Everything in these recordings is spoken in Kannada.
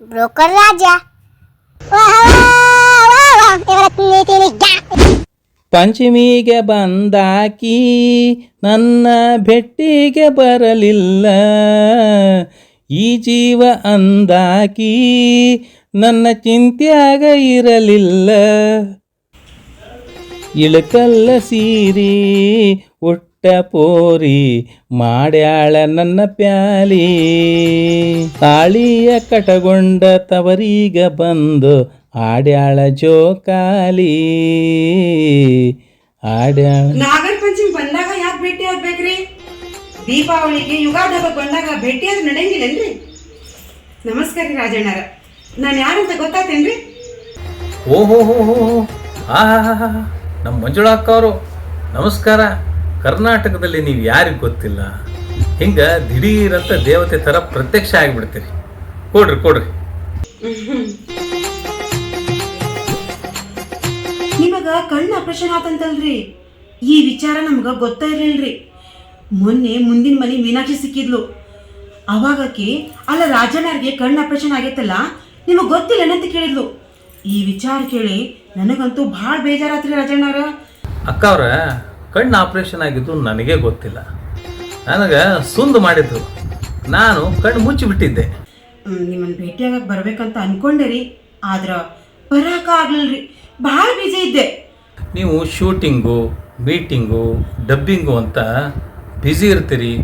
ಬ್ರೋಕರ್ ರಾಜ. ಪಂಚಮಿಗೆ ಬಂದಾಕಿ ನನ್ನ ಭೆಟ್ಟಿಗೆ ಬರಲಿಲ್ಲ ಈ ಜೀವ ಅಂದಾಕಿ ನನ್ನ ಚಿಂತ್ಯಾಗ ಇರಲಿಲ್ಲ ಇಳಕಲ್ಲ ಸೀರಿ ಉಟ್ಟ ಪೋರಿ ಮಾಡ್ಯಾಳ ನನ್ನ ಪ್ಯಾಲಿ. ತಾಳಿಯ ಕಟಗೊಂಡ ತವರೀಗ ಬಂದು ಆಡ್ಯಾಳ ಜೋಕಾಲಿ ಆಡ್ಯಾಳ. ನಾಗರ ಪಂಚಮಿ ಬಂದಾಗ ಯಾಕೆ ಭೇಟಿ ಆಗ್ಬೇಕ್ರಿ? ದೀಪಾವಳಿಗೆ ಯುಗಾದಿ ಹಬ್ಬ ಬಂದಾಗ ಭೇಟಿ ಆದ್ರೆ ನಡೆಯಂಗಿಲ್ಲನ್ರಿ? ನಮಸ್ಕಾರ ರೀ ರಾಜಣ್ಣರ. ನಾನು ಯಾರಂತ ಗೊತ್ತಾತೇನ್ರಿ? ಓಹೋ ಹೋ ಹೋ ಆ ನಮ್ಮ ಮಂಜುಳಾ ಅಕ್ಕ ಅವರು ನಮಸ್ಕಾರ. ಕರ್ನಾಟಕದಲ್ಲಿ ನೀವು ಯಾರಿಗೆ ಗೊತ್ತಿಲ್ಲ? ಹಿಂಗೆ ದಿಢೀರಂತ ದೇವತೆ ಥರ ಪ್ರತ್ಯಕ್ಷ ಆಗಿಬಿಡ್ತೀರಿ. ಕೊಡ್ರಿ ಕೊಡ್ರಿ. ನಿಮಗ ಕಣ್ಣು ಆಪರೇಷನ್ ಆತಂತಲ್ರಿ. ಈ ವಿಚಾರ ನಮ್ಗ ಗೊತ್ತಾ ಇರ್ಲಿಲ್ರಿ. ಮೊನ್ನೆ ಮುಂದಿನ ಮನೆ ಮೀನಾಕ್ಷಿ ಸಿಕ್ಕಿದ್ಲು. ಅವಾಗಕ್ಕೆ ಅಲ್ಲ ರಾಜನಾರ್ಗೆ ಕಣ್ಣು ಆಪರೇಷನ್ ಆಗೈತಲ್ಲ ನಿಮಗೆ ಗೊತ್ತಿಲ್ಲ ಅಂತ ಕೇಳಿದ್ಲು. ಈ ವಿಚಾರ ಕೇಳಿ ನನಗಂತೂ ಭಾಳ ಬೇಜಾರಾತ್ರಿ ರಾಜಣ್ಣ ಅಕ್ಕ ಅವ್ರ ಕಣ್ಣು ಆಪ್ರೇಷನ್ ಆಗಿದ್ದು ನನಗೆ ಗೊತ್ತಿಲ್ಲ. ನನಗೆ ಸುಂದ್ ಮಾಡಿದ್ರು. ನಾನು ಕಣ್ಣು ಮುಚ್ಚಿಬಿಟ್ಟಿದ್ದೆ. ನಿಮ್ಮನ್ನು ಭೇಟಿಯಾಗಕ್ಕೆ ಬರ್ಬೇಕಂತ ಅನ್ಕೊಂಡೆ ರೀ. ಆದ್ರ ಬರಕ ಆಗ್ಲಿಲ್ರಿ ಭಾಳ ಬಿಜಿ ಇದ್ದೆ. ನೀವು ಶೂಟಿಂಗು ಮೀಟಿಂಗು ಡಬ್ಬಿಂಗು ಅಂತ ಬಿಜಿ ಇರ್ತೀರಿ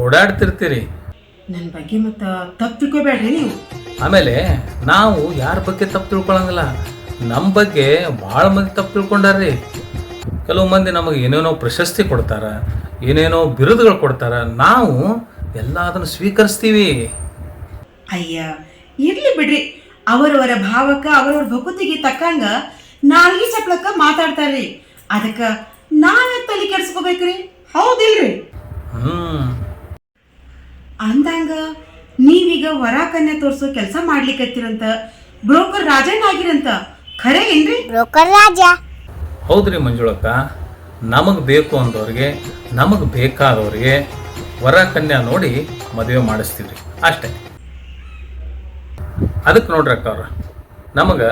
ಓಡಾಡ್ತಿರ್ತೀರಿ. ನನ್ನ ಬಗ್ಗೆ ಮತ್ತು ತಪ್ಪು ತಿಳ್ಕೊಬೇಡ್ರಿ ನೀವು. ಆಮೇಲೆ ನಾವು ಯಾರ ಬಗ್ಗೆ ತಪ್ಪು ತಿಳ್ಕೊಳಂಗಿಲ್ಲ. ನಮ್ಮ ಬಗ್ಗೆ ಭಾಳ ಮಂದಿ ತಪ್ಪು ತಿಳ್ಕೊಂಡಾರ್ರಿ. ಕೆಲವು ಮಂದಿ ನಮಗೆ ಏನೇನೋ ಪ್ರಶಸ್ತಿ ಕೊಡ್ತಾರೆ ಏನೇನೋ ಬಿರುದುಗಳು ಕೊಡ್ತಾರೆ ನಾವು ಎಲ್ಲ ಅದನ್ನು ಸ್ವೀಕರಿಸ್ತೀವಿ. ಅಯ್ಯ ಇರ್ಲಿ ಬಿಡ್ರಿ. ಅವರವರ ಭಾವಕ್ಕ ಅವರವರ ಭಕುತಿಗೆ ತಕ್ಕಂಗ ನಾಲ್ಗಿ ಚಪ್ಲಕ್ಕ ಮಾತಾಡ್ತಾರ್ರಿ. ಅದಕ್ಕ ನಾವೇ ತಲೆ ಕೆಡ್ಸ್ಕೋಬೇಕ್ರಿ? ಹೌದಿಲ್ರಿ? ಹ್ಞೂ ಅಂದಂಗ ನೀವೀಗ ವರ ಕನ್ಯಾ ತೋರ್ಸೋ ಕೆಲಸ ಮಾಡ್ಲಿಕ್ಕೆ ಬ್ರೋಕರ್ ರಾಜನ್ ಆಗಿರಂತ ಖರೆ ಏನ್ರಿ? ಬ್ರೋಕರ್ ರಾಜ. ಹೌದ್ರಿ ಮಂಜುಳಕ್ಕ? ನಮಗೆ ಬೇಕು ಅಂದವ್ರಿಗೆ ನಮಗೆ ಬೇಕಾದವ್ರಿಗೆ ವರ ಕನ್ಯಾ ನೋಡಿ ಮದುವೆ ಮಾಡಿಸ್ತೀವ್ರಿ. ಅಷ್ಟೇ. ಅದಕ್ಕೆ ನೋಡ್ರಿ ಅಕ್ಕ ಅವ್ರ. ನಮಗೆ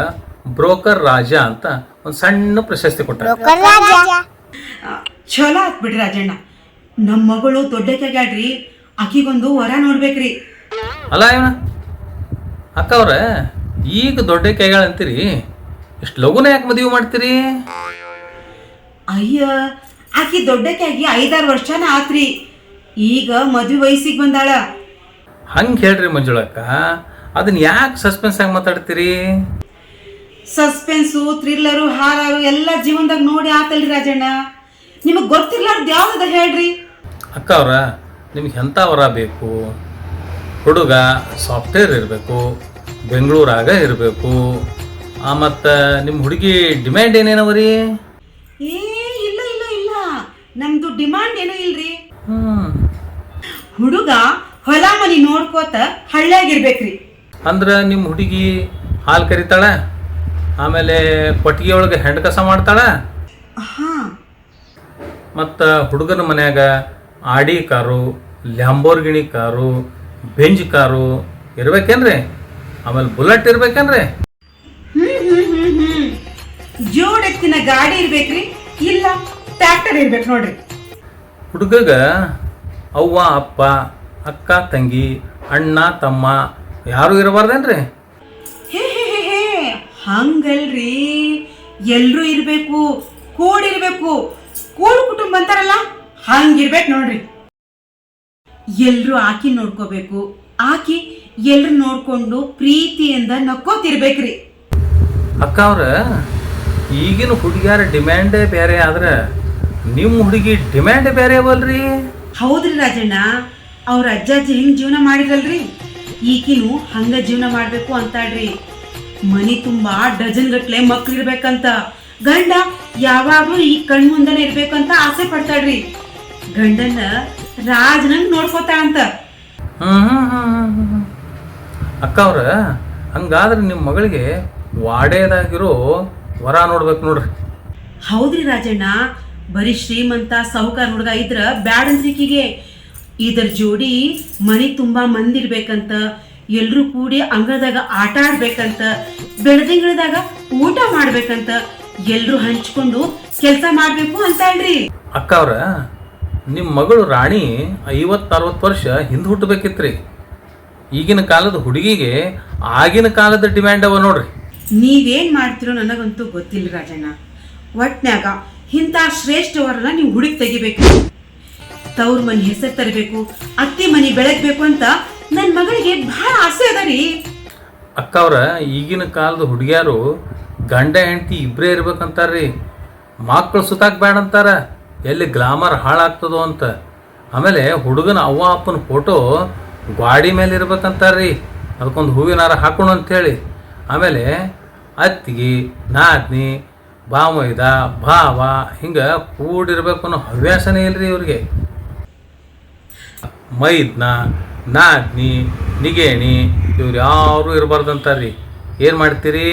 ಬ್ರೋಕರ್ ರಾಜ ಅಂತ ಒಂದು ಸಣ್ಣ ಪ್ರಶಸ್ತಿ ರಾಜ? ಚಲೋ ಆತ್ ಬಿಡ್ರಿ ರಾಜಣ್ಣ. ನಮ್ಮ ಮಗಳು ದೊಡ್ಡಕ್ಕಾಗ್ಯಾಡ್ರಿ ಆಕಿಗೊಂದು ವರ ನೋಡ್ಬೇಕ್ರಿ. ಅಲ್ಲ ಇವನ? ಅಕ್ಕ ಅವ್ರ ಈಗ ದೊಡ್ಡ ಕೈಗಳಂತೀರಿ ಇಷ್ಟು ಲಘುನ ಯಾಕೆ ಮದುವೆ ಮಾಡ್ತೀರಿ? ಅಯ್ಯ ಆಕಿ ದೊಡ್ಡಕ್ಕಾಗಿ ಐದಾರು ವರ್ಷನ ಆತ್ರಿ. ಈಗ ಮದ್ವೆ ವಯಸ್ಸಿಗೆ ಬಂದಾಳ. ಹಂಗೆ ಹೇಳ್ರಿ ಮಂಜುಳಕ್ಕ ಅದನ್ನ ಯಾಕೆ ಸಸ್ಪೆನ್ಸ್ ಆಗಿ ಮಾತಾಡ್ತೀರಿ? ಸಸ್ಪೆನ್ಸು ಥ್ರಿಲ್ಲರು ಹಾರರು ಎಲ್ಲ ಜೀವನದಾಗ ನೋಡಿ ಆತಲ್ರಿ ರಾಜಣ್ಣ. ನಿಮಗೆ ಗೊತ್ತಿರ್ಲಾರ್ದು ಯಾವ್ದು ಹೇಳ್ರಿ? ಅಕ್ಕ ಅವರ ನಿಮ್ಗೆ ಎಂಥವರ ಬೇಕು? ಹುಡುಗ ಸಾಫ್ಟ್ವೇರ್ ಇರಬೇಕು ಬೆಂಗಳೂರಾಗ ಇರಬೇಕು. ಮತ್ತು ನಿಮ್ಮ ಹುಡುಗಿ ಡಿಮ್ಯಾಂಡ್ ಏನೇನವ ರೀ? ಏ ನಮ್ದು ಡಿಮಾಂಡ್ ಏನೂ ಇಲ್ರಿ? ಹುಡುಗ ಹೊಲ ಮನಿ ನೋಡ್ಕೋತ ಹಳ್ಳ್ಯಾಗಿರ್ಬೇಕ್ರಿ ಅಂದ್ರೆ ನಿಮ್ಮ ಹುಡುಗಿ ಹಾಲು ಕರಿತಾಳ ಆಮೇಲೆ ಕೊಟ್ಟಿಗೆ ಒಳಗೆ ಹೆಂಡ್ ಕಸ ಮಾಡ್ತಾಳ? ಹಾ. ಮತ್ತು ಹುಡುಗನ ಮನ್ಯಾಗ Audi car Lamborghini car Benz car ಇರ್ಬೇಕೇನ್ರಿ? ಆಮೇಲೆ ಬುಲೆಟ್ ಇರ್ಬೇಕೇನ್ರಿ? ಜೋಡೆತ್ತಿನ ಗಾಡಿ ಇರ್ಬೇಕ್ರಿ. ಇಲ್ಲ ಟ್ರ್ಯಾಕ್ಟರ್ ಇರ್ಬೇಕು ನೋಡ್ರಿ. ಹುಡುಗಗ ಅವ್ವ ಅಪ್ಪ ಅಕ್ಕ ತಂಗಿ ಅಣ್ಣ ತಮ್ಮ ಯಾರು ಇರಬಾರ್ದೇನ್ರಿ? ಹೇ ಹೇ ಹೇ ಹೇ ಹಂಗಲ್ರಿ. ಎಲ್ಲರೂ ಇರಬೇಕು ಕೂಡಿರ್ಬೇಕು ಕೂಡು ಕುಟುಂಬ ಅಂತಾರಲ್ಲ ಹಂಗಿರ್ಬೇಕು ನೋಡ್ರಿ. ಎಲ್ಲರೂ ಆಕಿ ನೋಡ್ಕೋಬೇಕು. ಆಕಿ ಎಲ್ರು ನೋಡ್ಕೊಂಡು ಪ್ರೀತಿಯಿಂದ ನಕ್ಕೋತಿರ್ಬೇಕ್ರಿ. ಅಕ್ಕ ಅವ್ರ ಈಗಿನ ಹುಡುಗಿಯರ ಡಿಮ್ಯಾಂಡೇ ಬೇರೆ ಆದ್ರೆ ನಿಮ್ಮ ಹುಡುಗಿ ಡಿಮ್ಯಾಂಡ್ ಬೇರೆ ಅವಲ್ರಿ? ಹೌದ್ರಿ ರಾಜಣ್ಣ ಅವ್ರ ಅಜ್ಜಾಜಿ ಹಿಂಗ್ ಜೀವನ ಮಾಡಿರಲ್ರಿ ಈಕಿನು ಹಂಗ ಜೀವನ ಮಾಡ್ಬೇಕು ಅಂತಾಳ್ರಿ. ಮನಿ ತುಂಬಾ ಡಜನ್ ಗಟ್ಲೆ ಮಕ್ಳು ಇರ್ಬೇಕಂತ ಗಂಡ ಯಾವಾಗ್ಲೂ ಈ ಕಣ್ ಮುಂದನೆ ಇರ್ಬೇಕಂತ ಆಸೆ ಪಡ್ತಾಳ್ರಿ. ಗಂಡನ್ನ ರಾಜನಂಗ್ ನೋಡ್ಕೋತಾಳಂತ. ಅಕ್ಕ ಅವ್ರ ಹಂಗಾದ್ರೆ ನಿಮ್ಮ ಮಗಳಿಗೆ ವಾಡೇದಾಗಿರೋ ವರ ನೋಡ್ಬೇಕು ನೋಡ್ರಿ. ಹೌದ್ರಿ ರಾಜಣ್ಣ ಬರೀ ಶ್ರೀಮಂತ ಸಾಹುಕಾರ ಹುಡುಗ ಇದ್ರ ಬ್ಯಾಡ್ ಅಂತ್ರಿಕಿಗೆ ಇದ್ರ ಜೋಡಿ ಮನಿ ತುಂಬಾ ಮಂದಿರ್ಬೇಕಂತ ಎಲ್ಲರೂ ಕೂಡಿ ಅಂಗಳದಾಗ ಆಟ ಆಡ್ಬೇಕಂತ ಬೆಳದಿಂಗಳದಾಗ ಊಟ ಮಾಡ್ಬೇಕಂತ ಎಲ್ಲರೂ ಹಂಚ್ಕೊಂಡು ಕೆಲಸ ಮಾಡ್ಬೇಕು ಹೇಳ್ರಿ. ಅಕ್ಕ ಅವ್ರ ನಿಮ್ಮ ಮಗಳು ರಾಣಿ ಐವತ್ತು ಅರವತ್ತು ವರ್ಷ ಹಿಂದೆ ಹುಟ್ಟಬೇಕಿತ್ರಿ. ಈಗಿನ ಕಾಲದ ಹುಡುಗಿಗೆ ಆಗಿನ ಕಾಲದ ಡಿಮ್ಯಾಂಡ್ ಅವ ನೋಡ್ರಿ. ನೀವೇನ್ ಮಾಡ್ತಿರೋ ನನಗಂತೂ ಗೊತ್ತಿಲ್ಲ ರಾಜಣ್ಣ. ಒಟ್ನ್ಯಾಗ ಇಂಥ ಶ್ರೇಷ್ಠವರನ್ನ ನೀವು ಹುಡುಗಿ ತೆಗಿಬೇಕು. ತವ್ರ ಮನೆ ಹೆಸರು ತರಬೇಕು, ಅತ್ತೆ ಮನೆ ಬೆಳಗ್ಬೇಕು ಅಂತ ನನ್ನ ಮಗಳಿಗೆ ಬಹಳ ಆಸೆ ಅದ ರೀ. ಅಕ್ಕ ಅವ್ರ, ಈಗಿನ ಕಾಲದ ಹುಡುಗಿಯಾರು ಗಂಡ, ಹೆಂಡತಿ ಇಬ್ಬರೇ ಇರ್ಬೇಕಂತಾರ್ರಿ ಮಕ್ಕಳು ಸುತ್ತಾಕ್ ಬೇಡ ಅಂತಾರ. ಎಲ್ಲಿ ಗ್ಲಾಮರ್ ಹಾಳಾಗ್ತದೋ ಅಂತ. ಆಮೇಲೆ ಹುಡುಗನ ಅವ್ವ, ಅಪ್ಪನ ಫೋಟೋ ಗ್ವಾಡಿ ಮೇಲೆ ಇರ್ಬೇಕಂತಾರ್ರಿ ಅದಕ್ಕೊಂದು ಹೂವಿನಾರ ಹಾಕೋಣ ಅಂತೇಳಿ ಆಮೇಲೆ ಅತ್ತಿಗೆ, ನಾದ್ನಿ ಬಾಮೈದ ಭಾವ ಹಿಂಗೆ ಕೂಡಿರ್ಬೇಕು ಅನ್ನೋ ಹವ್ಯಾಸನೇ ಇಲ್ರಿ ಇವ್ರಿಗೆ. ಮೈದ್ನ ನಾಗ್ನಿ ನಿಗೇಣಿ ಇವ್ರು ಯಾರು ಇರಬಾರ್ದಂತಾರ್ರಿ ಏನು ಮಾಡ್ತೀರಿ?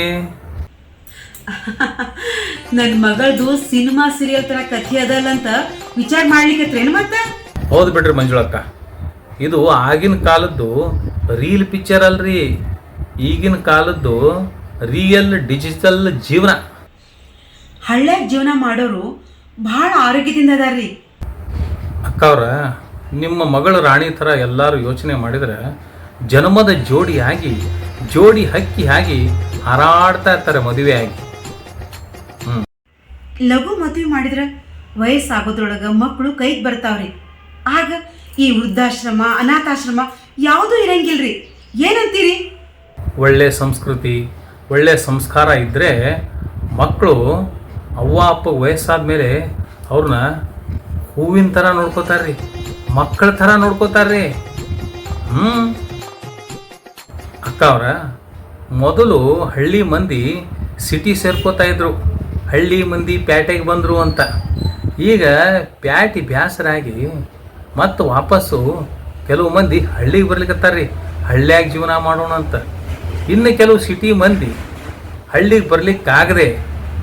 ನನ್ನ ಮಗಳದು ಸಿನಿಮಾ ಸೀರಿಯಲ್ ತರ ಕಥೆ ಅದಲ್ಲ ಅಂತ ವಿಚಾರ ಮಾಡ್ಲಿಕ್ಕೆ ಮತ್ತೆ ಹೌದು ಬಿಡ್ರಿ ಮಂಜುಳಕ್ಕ. ಇದು ಆಗಿನ ಕಾಲದ್ದು ರೀಲ್ ಪಿಕ್ಚರ್ ಅಲ್ರಿ. ಈಗಿನ ಕಾಲದ್ದು ರಿಯಲ್ ಡಿಜಿಟಲ್ ಜೀವನ. ಹಳ್ಳ್ಯಾಗ ಜೀವನ ಮಾಡೋರು ಬಹಳ ಆರೋಗ್ಯದಿಂದ ಅದಾರ್ರಿ. ಅಕ್ಕವ್ರ ನಿಮ್ಮ ಮಗಳು ರಾಣಿ ಥರ ಎಲ್ಲರೂ ಯೋಚನೆ ಮಾಡಿದ್ರೆ ಜನ್ಮದ ಜೋಡಿ ಆಗಿ ಜೋಡಿ ಹಕ್ಕಿ ಆಗಿ ಹಾರಾಡ್ತಾ ಇರ್ತಾರೆ ಮದುವೆ ಆಗಿ. ಲಘು ಮದುವೆ ಮಾಡಿದ್ರೆ ವಯಸ್ಸಾಗೋದ್ರೊಳಗೆ ಮಕ್ಕಳು ಕೈಗೆ ಬರ್ತಾವ್ರಿ. ಆಗ ಈ ವೃದ್ಧಾಶ್ರಮ ಅನಾಥಾಶ್ರಮ ಯಾವುದೂ ಇರಂಗಿಲ್ರಿ. ಏನಂತೀರಿ? ಒಳ್ಳೆ ಸಂಸ್ಕೃತಿ ಒಳ್ಳೆ ಸಂಸ್ಕಾರ ಇದ್ದರೆ ಮಕ್ಕಳು ಅವ್ವ, ಅಪ್ಪ ವಯಸ್ಸಾದ ಮೇಲೆ ಅವ್ರನ್ನ ಹೂವಿನ ಥರ ನೋಡ್ಕೋತಾರ್ರಿ, ಮಕ್ಕಳ ಥರ ನೋಡ್ಕೋತಾರ್ರಿ. ಹ್ಞೂ ಅಕ್ಕ ಅವರ, ಮೊದಲು ಹಳ್ಳಿ ಮಂದಿ ಸಿಟಿ ಸೇರ್ಕೋತಾ ಇದ್ರು. ಹಳ್ಳಿ ಮಂದಿ ಪ್ಯಾಟೆಗೆ ಬಂದರು ಅಂತ. ಈಗ ಪ್ಯಾಟಿ ಬ್ಯಾಸರಾಗಿ ಮತ್ತು ವಾಪಸ್ಸು ಕೆಲವು ಮಂದಿ ಹಳ್ಳಿಗೆ ಬರ್ಲಿಕ್ಕತ್ತಾರ್ರಿ ಹಳ್ಳಿಯಾಗ ಜೀವನ ಮಾಡೋಣ ಅಂತ ಇನ್ನು ಕೆಲವು ಸಿಟಿ ಮಂದಿ ಹಳ್ಳಿಗೆ ಬರ್ಲಿಕ್ಕಾಗದೆ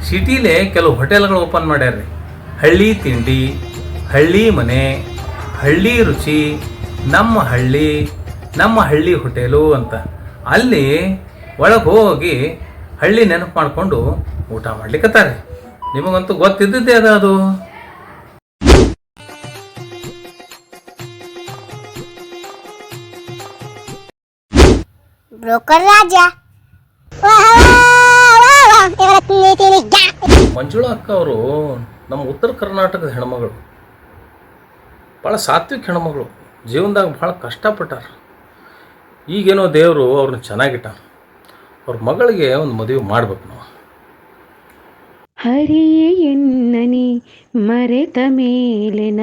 ಸಿಟಿಲೇ ಕೆಲವು ಹೋಟೆಲ್ಗಳು ಓಪನ್ ಮಾಡ್ಯಾರ ರೀ ಹಳ್ಳಿ ತಿಂಡಿ, ಹಳ್ಳಿ ಮನೆ, ಹಳ್ಳಿ ರುಚಿ, ನಮ್ಮ ಹಳ್ಳಿ ನಮ್ಮ ಹಳ್ಳಿ ಹೋಟೆಲು ಅಂತ. ಅಲ್ಲಿ ಒಳಗೆ ಹೋಗಿ ಹಳ್ಳಿ ನೆನಪು ಮಾಡಿಕೊಂಡು ಊಟ ಮಾಡ್ಲಿಕ್ಕತ್ತಾರೆ ನಿಮಗಂತೂ ಗೊತ್ತಿದ್ದದ್ದೇ ಅದ ಅದು. ಬ್ರೋಕರ್ ರಾಜ. ಮಂಜುಳಾ ಅಕ್ಕ ಅವರು ನಮ್ಮ ಉತ್ತರ ಕರ್ನಾಟಕದ ಹೆಣ್ಮಗಳು. ಭಾಳ ಸಾತ್ವಿಕ ಹೆಣ್ಮಗಳು. ಜೀವನದಾಗ ಭಾಳ ಕಷ್ಟಪಟ್ಟಾರ. ಈಗೇನೋ ದೇವರು ಅವ್ರನ್ನ ಚೆನ್ನಾಗಿಟ್ಟಾರ. ಅವ್ರ ಮಗಳಿಗೆ ಒಂದು ಮದುವೆ ಮಾಡ್ಬೇಕು ನಾವು. ಹರಿ ಎನ್ನನಿ ಮರೆತ ಮೇಲೆನ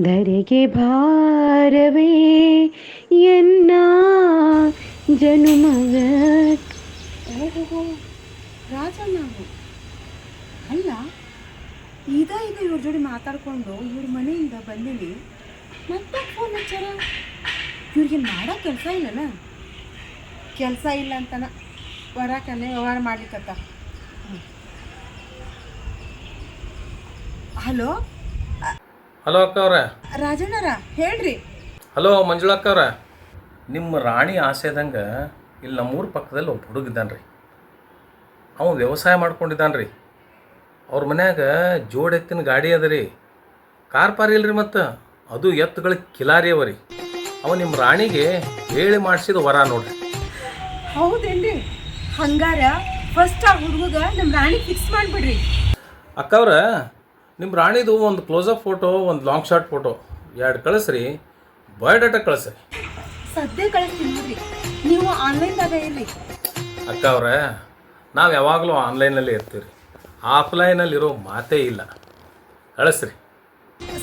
ಧರೆಗೆ ಭಾರವೇ ಎನ್ನ ಜನುಮಗ. ರಾಜ ನಾವು ಅಲ್ಲ ಈಗ ಈಗ ಇವ್ರ ಜೋಡಿ ಮಾತಾಡ್ಕೊಂಡು ಇವ್ರ ಮನೆಯಿಂದ ಬಂದೀನಿ. ಮತ್ತೆ ಫೋನ್ ಹಚ್ಚಾರ? ಇವ್ರಿಗೆ ಮಾಡೋ ಕೆಲಸ ಇಲ್ಲಲ್ಲ ಕೆಲಸ ಇಲ್ಲ ಅಂತನ. ಹೊರಕನೆ ವ್ಯವಹಾರ ಮಾಡ್ಲಿಕ್ಕತ್ತ. ಹಲೋ? ಹಲೋ ಅಕ್ಕ ಅವ್ರ ರಾಜಣ್ಣರ ಹೇಳ್ರಿ. ಹಲೋ ಮಂಜುಳಾ ಅಕ್ಕ ಅವ್ರ ನಿಮ್ಮ ರಾಣಿ ಆಸೆದಂಗ ಇಲ್ಲಿ ನಮ್ಮೂರ ಪಕ್ಕದಲ್ಲಿ ಒಬ್ಬ ಹುಡುಗಿದ್ದಾನೆ ರೀ ಅವನು ವ್ಯವಸಾಯ ಮಾಡ್ಕೊಂಡಿದ್ದಾನೆ ರೀ ಅವ್ರ ಮನ್ಯಾಗ ಜೋಡ್ ಎತ್ತಿನ ಗಾಡಿ ಅದ ರೀ. ಕಾರ್ ಪಾರ್ ಇಲ್ರಿ ಮತ್ತು. ಅದು ಎತ್ತುಗಳ ಕಿಲಾರಿ ಅವ ರೀ. ಅವ ನಿಮ್ಮ ರಾಣಿಗೆ ಹೇಳಿ ಮಾಡಿಸಿದ ವರ ನೋಡ್ರಿ. ಹೌದೇನ್ರಿ? ಹಂಗಾರ ಫಸ್ಟ್ ಆ ಹುಡುಗ ನಿಮ್ಮ ರಾಣಿ ಫಿಕ್ಸ್ ಮಾಡಿಬಿಡ್ರಿ. ಅಕ್ಕವ್ರ ನಿಮ್ಮ ರಾಣಿದು ಒಂದು ಕ್ಲೋಸಪ್ ಫೋಟೋ ಒಂದು ಲಾಂಗ್ ಶಾರ್ಟ್ ಫೋಟೋ ಎರಡು ಕಳಿಸ್ರಿ. ಬಯೋಡಾಟಾ ಕಳಿಸ್ರಿ. ಸದ್ಯ ಕಳಿಸ್ತೀನಿ ನೋಡ್ರಿ. ನೀವು ಆನ್ಲೈನ್ದಾಗ ಇರ್ರಿ. ಅಕ್ಕ ಅವ್ರೆ ನಾವು ಯಾವಾಗಲೂ ಆನ್ಲೈನಲ್ಲಿ ಇರ್ತೀವಿ ರೀ ಆಫ್ಲೈನಲ್ಲಿ ಇರೋ ಮಾತೇ ಇಲ್ಲ. ಕಳಿಸ್ರಿ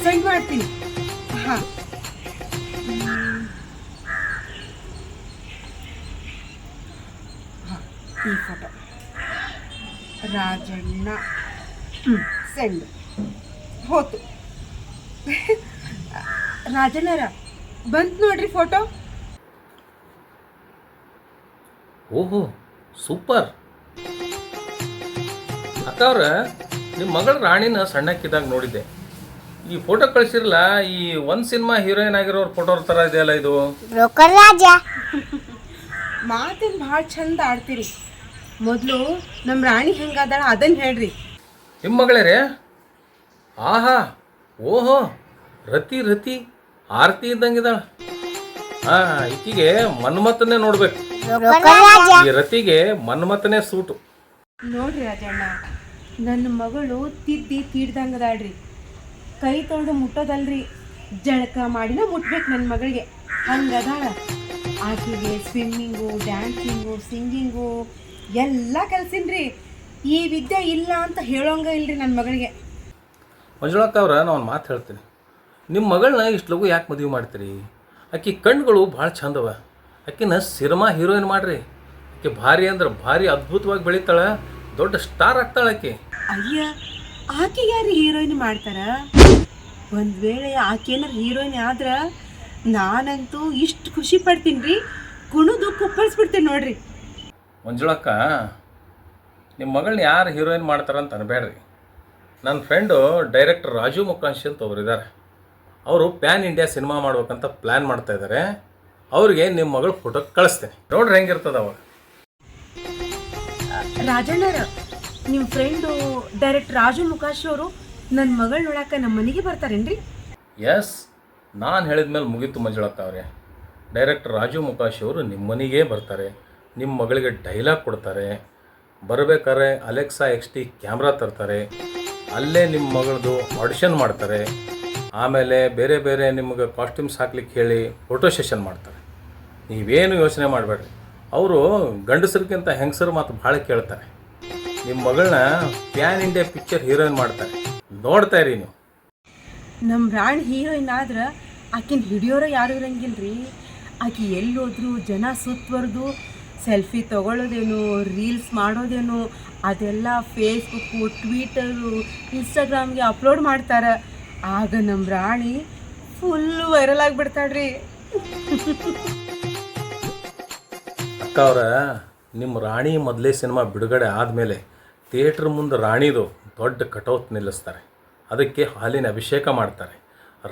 ಸೆಂಡ್ ಮಾಡ್ತೀನಿ. ಹಾಂ. ಈ ಫೋಟೋ ರಾಜಣ್ಣ. ಸೆಂಡ್ ಹೋತು. ರಾಜಣ್ಣರ ಬಂತು ನೋಡ್ರಿ ಫೋಟೋ ಓಹೋ ಸೂಪರ್ ಅಕ್ಕವ್ರ ನಿಮ್ಮ ಮಗಳ ರಾಣಿನ ಸಣ್ಣಕ್ಕಿದ್ದಾಗ ನೋಡಿದ್ದೆ. ಈ ಫೋಟೋ ಕಳಿಸಿರಲ್ಲ ಈ ಒಂದು ಸಿನಿಮಾ ಹೀರೋಯಿನ್ ಆಗಿರೋರ್ ಫೋಟೋ ಥರ ಇದೆಯಲ್ಲ ಇದು? ಬ್ರೋಕರ್ ರಾಜ. ಮಾತೇನು ಭಾಳ ಚಂದ ಆಡ್ತೀರಿ. ಮೊದಲು ನಮ್ಮ ರಾಣಿ ಹೆಂಗಾದಳ ಅದನ್ ಹೇಳ್ರಿ. ನಿಮ್ಮ ಮಗಳೇ ರೇ ಆಹಾ ಓಹೋ ರತಿ ರತಿ ಆರತಿ ಇದ್ದಂಗಿದಾಳ ಹಾ ಈಕಿಗೆ ಮನ್ಮಥನೇ ನೋಡ್ಬೇಕು. ಈ ರತಿಗೆ ಮನ್ಮಥನೇ ಸೂಟು. ನೋಡ್ರಿ ರಾಜಣ್ಣ. ನನ್ನ ಮಗಳು ತಿದ್ದಿ ತೀಡ್ದಂಗದಾಳ್ರಿ ಕೈ ತೊಳೆದು ಮುಟ್ಟೋದಲ್ರಿ. ಜಳಕ ಮಾಡಿನ ಮುಟ್ಬೇಕು ನನ್ನ ಮಗಳಿಗೆ. ಹಂಗದಾಳ ಆಕೆಗೆ ಸ್ವಿಮ್ಮಿಂಗು ಡ್ಯಾನ್ಸಿಂಗು ಸಿಂಗಿಂಗು ಎಲ್ಲ ಕಲ್ಸಿನ್ರಿ. ಈ ವಿದ್ಯೆ ಇಲ್ಲ ಅಂತ ಹೇಳೋಂಗ ಇಲ್ರಿ ನನ್ನ ಮಗಳಿಗೆ. ಮಂಜುಳಕ್ಕ ಅವ್ರ, ನಾನು ಮಾತು ಹೇಳ್ತೀನಿ. ನಿಮ್ಮ ಮಗಳನ್ನ ಇಷ್ಟು ಲಘು ಯಾಕೆ ಮದುವೆ ಮಾಡ್ತೀರಿ? ಆಕೆ ಕಣ್ಗಳು ಭಾಳ ಚಂದವ. ಆಕಿನ ಸಿನಿಮಾ ಹೀರೋಯಿನ್ ಮಾಡ್ರಿ. ಆಕೆ ಭಾರಿ ಅಂದ್ರೆ ಭಾರಿ ಅದ್ಭುತವಾಗಿ ಬೆಳಿತಾಳೆ. ದೊಡ್ಡ ಸ್ಟಾರ್ ಆಗ್ತಾಳೆ ಆಕೆ. ಅಯ್ಯ ಆಕೆ ಯಾರು ಹೀರೋಯಿನ್ ಮಾಡ್ತಾರ? ಒಂದ್ ವೇಳೆ ಆಕೆ ಏನಾರು ಹೀರೋಯಿನ್ ಆದ್ರೆ ನಾನಂತೂ ಇಷ್ಟು ಖುಷಿ ಪಡ್ತೀನಿ ರೀ ಕುಣಿದು ಕುಪ್ಪಳಿಸ್ಬಿಡ್ತೀನಿ ನೋಡ್ರಿ. ಮಂಜುಳಕ್ಕ ನಿಮ್ಮ ಮಗಳನ್ನ ಯಾರು ಹೀರೋಯಿನ್ ಮಾಡ್ತಾರಂತ ಅನ್ಬೇಡ್ರಿ ನನ್ನ ಫ್ರೆಂಡು ಡೈರೆಕ್ಟರ್ ರಾಜು ಮುಖಾಂಶಿ ಅಂತ ಒಬ್ರು ಇದ್ದಾರೆ ಅವರು ಪ್ಯಾನ್ ಇಂಡಿಯಾ ಸಿನಿಮಾ ಮಾಡ್ಬೇಕಂತ ಪ್ಲ್ಯಾನ್ ಮಾಡ್ತಾ ಇದ್ದಾರೆ ಅವ್ರಿಗೆ ನಿಮ್ಮ ಮಗಳ ಫೋಟೋ ಕಳಿಸ್ತೇನೆ. ನೋಡ್ರಿ ಹೆಂಗಿರ್ತದ ಅವಾಗ. ರಾಜಣ್ಣರ ನಿಮ್ಮ ಫ್ರೆಂಡು ಡೈರೆಕ್ಟ್ ರಾಜು ಮುಖಾಶಿ ಅವರು ನನ್ನ ಮಗಳ ನೋಡಾಕ ನಮ್ಮ ಮನೆಗೆ ಬರ್ತಾರೇನ್ರಿ? ಎಸ್ ನಾನು ಹೇಳಿದ ಮೇಲೆ ಮುಗಿತು ಮಂಜುಳಕ್ಕ ಅವರೇ. ಡೈರೆಕ್ಟರ್ ರಾಜು ಮುಖಾಶಿ ಅವರು ನಿಮ್ಮ ಮನೆಗೆ ಬರ್ತಾರೆ ನಿಮ್ಮ ಮಗಳಿಗೆ ಡೈಲಾಗ್ ಕೊಡ್ತಾರೆ, ಬರಬೇಕಾದ್ರೆ ಅಲೆಕ್ಸಾ ಎಕ್ಸ್ ಟಿ ಕ್ಯಾಮ್ರಾ ತರ್ತಾರೆ, ಅಲ್ಲೇ ನಿಮ್ಮ ಮಗಳದು ಆಡಿಷನ್ ಮಾಡ್ತಾರೆ, ಆಮೇಲೆ ಬೇರೆ ಬೇರೆ ನಿಮಗೆ ಕಾಸ್ಟ್ಯೂಮ್ಸ್ ಹಾಕ್ಲಿಕ್ಕೆ ಹೇಳಿ ಫೋಟೋ ಸೆಷನ್ ಮಾಡ್ತಾರೆ. ನೀವೇನು ಯೋಚನೆ ಮಾಡಬೇಡ್ರಿ. ಅವರು ಗಂಡಸರಿಗಿಂತ ಹೆಂಗಸರು ಮಾತು ಭಾಳ ಕೇಳ್ತಾರೆ. ನಿಮ್ಮ ಮಗಳನ್ನ ಪ್ಯಾನ್ ಇಂಡಿಯಾ ಪಿಕ್ಚರ್ ಹೀರೋಯಿನ್ ಮಾಡ್ತಾರೆ. ನೋಡ್ತಾ ಇರಿ ನೀವು. ನಮ್ಮ ರಾಣಿ ಹೀರೋಯಿನ್ ಆದ್ರೆ ಆಕಿನ ಹಿಡಿಯೋರ ಯಾರು ಇರಂಗಿಲ್ರಿ? ಆಕೆ ಎಲ್ಲಿ ಹೋದ್ರು ಜನ ಸುತ್ತುವರೆದು ಸೆಲ್ಫಿ ತಗೊಳ್ಳೋದೇನು ರೀಲ್ಸ್ ಮಾಡೋದೇನು ಅದೆಲ್ಲ ಫೇಸ್ಬುಕ್ಕು ಟ್ವಿಟರು ಇನ್ಸ್ಟಾಗ್ರಾಮ್ಗೆ ಅಪ್ಲೋಡ್ ಮಾಡ್ತಾರೆ. ಆಗ ನಮ್ಮ ರಾಣಿ ಫುಲ್ ವೈರಲ್ ಆಗಿಬಿಡ್ತಾಳ್ರಿ. ಅಕ್ಕ ಅವರ ನಿಮ್ಮ ರಾಣಿ ಮೊದಲೇ ಸಿನಿಮಾ ಬಿಡುಗಡೆ ಆದಮೇಲೆ ಥಿಯೇಟ್ರ್ ಮುಂದೆ ರಾಣಿದು ದೊಡ್ಡ ಕಟೌತ್ ನಿಲ್ಲಿಸ್ತಾರೆ. ಅದಕ್ಕೆ ಹಾಲಿನ ಅಭಿಷೇಕ ಮಾಡ್ತಾರೆ.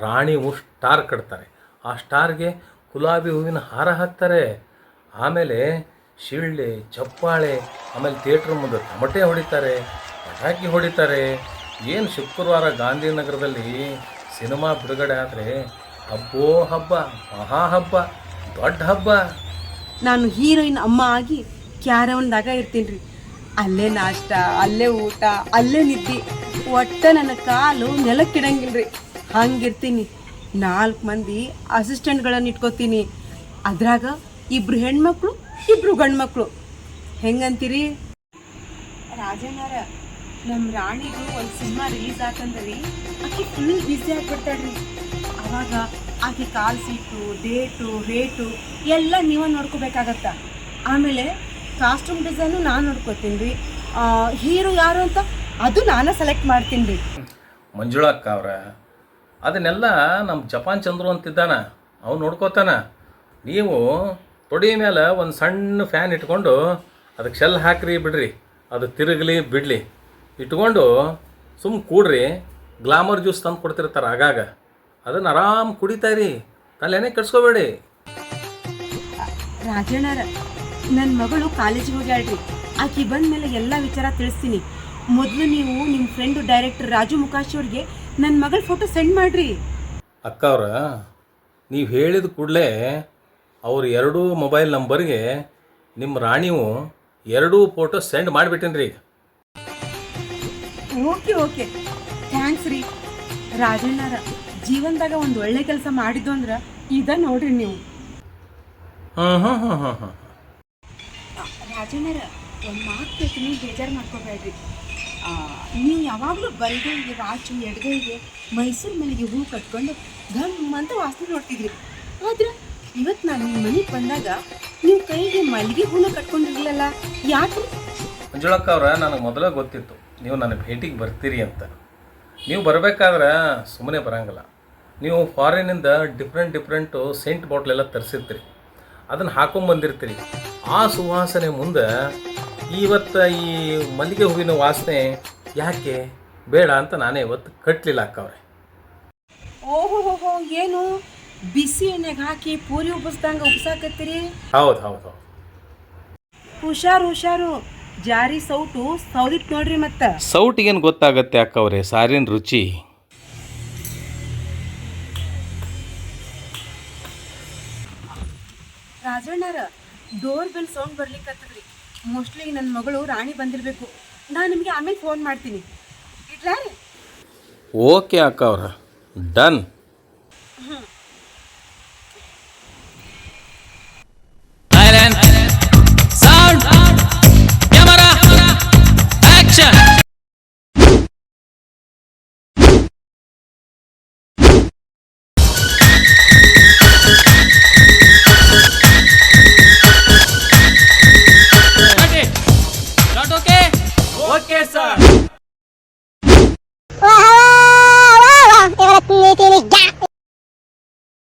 ರಾಣಿವು ಸ್ಟಾರ್ ಕಟ್ತಾರೆ. ಆ ಸ್ಟಾರ್ಗೆ ಗುಲಾಬಿ ಹೂವಿನ ಹಾರ ಹಾಕ್ತಾರೆ. ಆಮೇಲೆ ಶಿಳ್ಳೆ, ಚಪ್ಪಾಳೆ, ಆಮೇಲೆ ಥಿಯೇಟ್ರ್ ಮುಂದೆ ತಮಟೆ ಹೊಡಿತಾರೆ, ಪಟಾಕಿ ಹೊಡಿತಾರೆ. ಏನು ಶುಕ್ರವಾರ ಗಾಂಧಿನಗರದಲ್ಲಿ ಸಿನಿಮಾ ಬಿಡುಗಡೆ ಆದರೆ ಹಬ್ಬೋ ಹಬ್ಬ, ಮಹಾ ಹಬ್ಬ, ದೊಡ್ಡ ಹಬ್ಬ. ನಾನು ಹೀರೋಯಿನ್ ಅಮ್ಮ ಆಗಿ ಕ್ಯಾರವನ್ದಾಗ ಇರ್ತೀನಿ ರೀ. ಅಲ್ಲೇ ನಾಷ್ಟ, ಅಲ್ಲೇ ಊಟ, ಅಲ್ಲೇ ನಿದ್ದಿ. ಒಟ್ಟ ನನ್ನ ಕಾಲು ನೆಲಕ್ಕಿಡಂಗಿಲ್ರಿ. ಹಂಗಿರ್ತೀನಿ. ನಾಲ್ಕು ಮಂದಿ ಅಸಿಸ್ಟೆಂಟ್ಗಳನ್ನು ಇಟ್ಕೋತೀನಿ. ಅದ್ರಾಗ ಇಬ್ರು ಹೆಣ್ಮಕ್ಳು, ಇಬ್ರು ಗಂಡ್ಮಕ್ಳು. ಹೆಂಗಂತೀರಿ? ರಾಜೇನಾರ ನಮ್ಮ ರಾಣಿಗೂ ಒಂದು ಸಿನಿಮಾ ರಿಲೀಸ್ ಆತಂದ್ರಿ. ಆಕೆ ಫುಲ್ ಬ್ಯುಸಿ ಆಗ್ಬಿಡ್ತಾಳ್ರಿ ಅವಾಗ ಆಕೆ ಕಾಲ್ ಸೀಟು ಡೇಟು ರೇಟು ಎಲ್ಲ ನೀವೇ ನೋಡ್ಕೋಬೇಕಾಗತ್ತ? ಆಮೇಲೆ ಕಾಸ್ಟ್ಯೂಮ್ ಡಿಸೈನು ನಾನು ನೋಡ್ಕೋತೀನಿ ರೀ. ಹೀರೋ ಯಾರು ಅಂತ ಅದು ನಾನು ಸೆಲೆಕ್ಟ್ ಮಾಡ್ತೀನಿ ರೀ. ಮಂಜುಳಕ್ಕ ಅವ್ರ. ಅದನ್ನೆಲ್ಲ ನಮ್ಮ ಜಪಾನ್ ಚಂದ್ರು ಅಂತಿದ್ದಾನ. ಅವ್ನು ನೋಡ್ಕೋತಾನ. ನೀವು ತೊಡಿ ಮೇಲೆ ಒಂದು ಸಣ್ಣ ಫ್ಯಾನ್ ಇಟ್ಕೊಂಡು ಅದಕ್ಕೆ ಶೆಲ್ ಹಾಕ್ರಿ ಬಿಡ್ರಿ. ಅದು ತಿರುಗಲಿ ಬಿಡಲಿ. ಇಟ್ಕೊಂಡು ಸುಮ್ಮ ಕೂಡ್ರಿ. ಗ್ಲಾಮರ್ ಜ್ಯೂಸ್ ತಂದು ಕೊಡ್ತಿರ್ತಾರೆ ಆಗಾಗ. ಅದನ್ನು ಆರಾಮ್ ಕುಡಿತಾಯಿರಿ ತಲೆನೇ ಕೆಡ್ಸ್ಕೋಬೇಡಿ. ರಾಜಣ್ಣರ ನನ್ನ ಮಗಳು ಕಾಲೇಜಿಗೆ ಹೋಗ್ಯಾಳ್ರಿ. ಆಕೆ ಬಂದ ಮೇಲೆ ಎಲ್ಲ ವಿಚಾರ ತಿಳಿಸ್ತೀನಿ. ಮೊದಲು ನೀವು ನಿಮ್ಮ ಫ್ರೆಂಡು ಡೈರೆಕ್ಟರ್ ರಾಜು ಮುಖಾಶಿ ಅವ್ರಿಗೆ ನನ್ನ ಮಗಳ ಫೋಟೋ ಸೆಂಡ್ ಮಾಡಿರಿ. ಅಕ್ಕ ಅವ್ರ ನೀವು ಹೇಳಿದ ಕೂಡಲೇ ಅವ್ರ ಎರಡೂ ಮೊಬೈಲ್ ನಂಬರ್ಗೆ ನಿಮ್ಮ ರಾಣಿವು ಎರಡೂ ಫೋಟೋ ಸೆಂಡ್ ಮಾಡಿಬಿಟ್ಟೇನ್ರಿ ಓಕೆ ಓಕೆ. ಥ್ಯಾಂಕ್ಸ್ ರೀ. ರಾಜಣ್ಣರ ಜೀವನದಾಗ ಒಂದು ಒಳ್ಳೆ ಕೆಲಸ ಮಾಡಿದ್ದು ಅಂದ್ರೆ ಇದ ನೋಡ್ರಿ ನೀವು. ಹಾಂ ಹಾಂ ಹಾಂ ಹಾಂ ಹ್ಞೂ ರಾಜಣ್ಣರ ಒಂದು ಮಾತು ನೀವು ಬೇಜಾರು ಮಾಡ್ಕೋಬೇಡ್ರಿ ನೀವು ಯಾವಾಗಲೂ ಬಲಗೈಗೆ ರಾಜು ಎಡ್ಗೈಗೆ ಮೈಸೂರು ಮನೆಗೆ ಹೂ ಕಟ್ಕೊಂಡು ಘಮ್ ಅಂತ ವಾಸನೆ ನೋಡ್ತಿದ್ರಿ. ಆದ್ರೆ ಇವತ್ತು ನಾನು ನಿಮ್ಮ ಮನೆಗೆ ಬಂದಾಗ ನೀವು ಕೈಗೆ ಮಲ್ಲಿಗೆ ಹೂನ ಕಟ್ಕೊಂಡಿರ್ಲಿಲ್ಲ. ಯಾಕೆ? ಮಂಜುಳಕ್ಕ ಅವ್ರ, ನನಗೆ ಮೊದಲೇ ಗೊತ್ತಿತ್ತು, ನೀವು ನನ್ನ ಭೇಟಿಗೆ ಬರ್ತೀರಿ ಅಂತ. ನೀವು ಬರಬೇಕಾದ್ರೆ ಸುಮ್ಮನೆ ಬರಂಗಿಲ್ಲ. ನೀವು ಫಾರಿನಿಂದ ಡಿಫ್ರೆಂಟ್ ಡಿಫ್ರೆಂಟು ಸೆಂಟ್ ಬಾಟ್ಲೆಲ್ಲ ತರಿಸಿರ್ತೀರಿ. ಅದನ್ನು ಹಾಕೊಂಬಂದಿರ್ತೀರಿ ಆ ಸುವಾಸನೆ ಮುಂದೆ ಇವತ್ತು ಈ ಮಲ್ಲಿಗೆ ಹೂವಿನ ವಾಸನೆ ಯಾಕೆ? ಬೇಡ ಅಂತ ನಾನೇ ಇವತ್ತು ಕಟ್ಟಲಿಲ್ಲ ಅಕ್ಕವ್ರೆ ಓಹೋ ಏನು? ಬಿಸಿ ಎಣ್ಣೆಗೆ ಹಾಕಿ ಪೂರಿ ಉಬ್ಬಿಸ್ದಂಗ ಉಬ್ಸಾಕತ್ತೀರಿ ಹೌದು ಹೌದು ಹೌದು. ಹುಷಾರು ಹುಷಾರು. ಜಾರಿ ಸೌಟು ಸೌದಿತ್ ನೋಡ್ರಿ ಮತ್ತ. ಸೌಟಿಗೇನು ಗೊತ್ತಾಗತ್ತೆ ಅಕ್ಕವ್ರೆ ಸಾರಿನ ರುಚಿ. ರಾಜಣ್ಣರ ಡೋರ್ ಬೆಲ್ ಸೌಂಡ್ ಬರ್ಲಿಕ್ಕತ್ತದ್ರಿ ಮೋಸ್ಟ್ಲಿ ನನ್ನ ಮಗಳು ರಾಣಿ ಬಂದಿರಬೇಕು. ನಾನು ನಿಮಗೆ ಆಮೇಲೆ ಫೋನ್ ಮಾಡ್ತೀನಿ. ಇಡ್ಲಾ ರೀ? ಓಕೆ ಅಕ್ಕವ್ರ ಡನ್ ಹ್ಞೂ